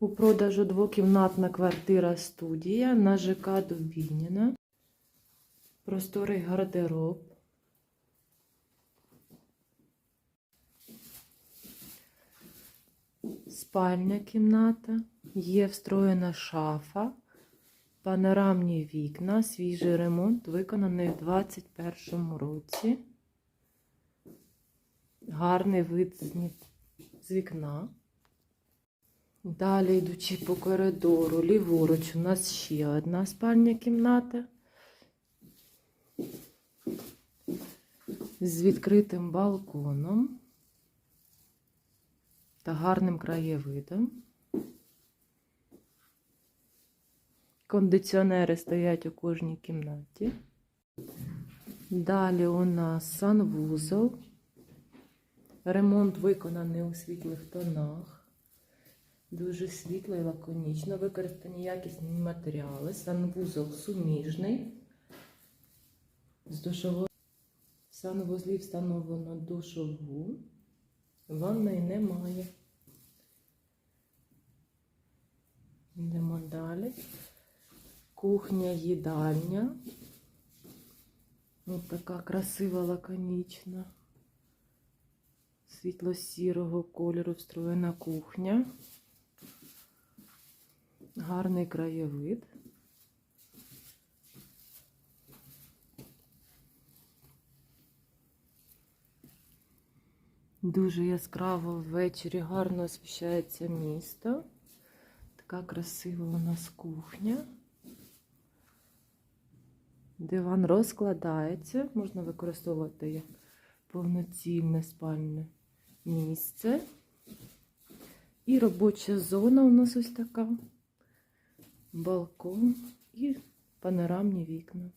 У продажу двокімнатна квартира студія на ЖК Дубініна. Просторий гардероб. Спальня кімната. Є встроєна шафа. Панорамні вікна, свіжий ремонт, виконаний в 2021 році. Гарний вид з вікна. Далі, йдучи по коридору, ліворуч, у нас ще одна спальня кімната. З відкритим балконом та гарним краєвидом. Кондиціонери стоять у кожній кімнаті. Далі у нас санвузол. Ремонт виконаний у світлих тонах. Дуже світло і лаконічно. Використані якісні матеріали. Санвузол суміжний. З душового санвузлі встановлено душову. Ванної немає. Йдемо далі. Кухня, їдальня. Ось така красива, лаконічна. Світло-сірого кольору встроєна кухня. Гарний краєвид. Дуже яскраво ввечері гарно освіщається місто. Така красива у нас кухня. Диван розкладається, можна використовувати як повноцінне спальне місце. І робоча зона у нас ось така. Балкон і панорамні вікна.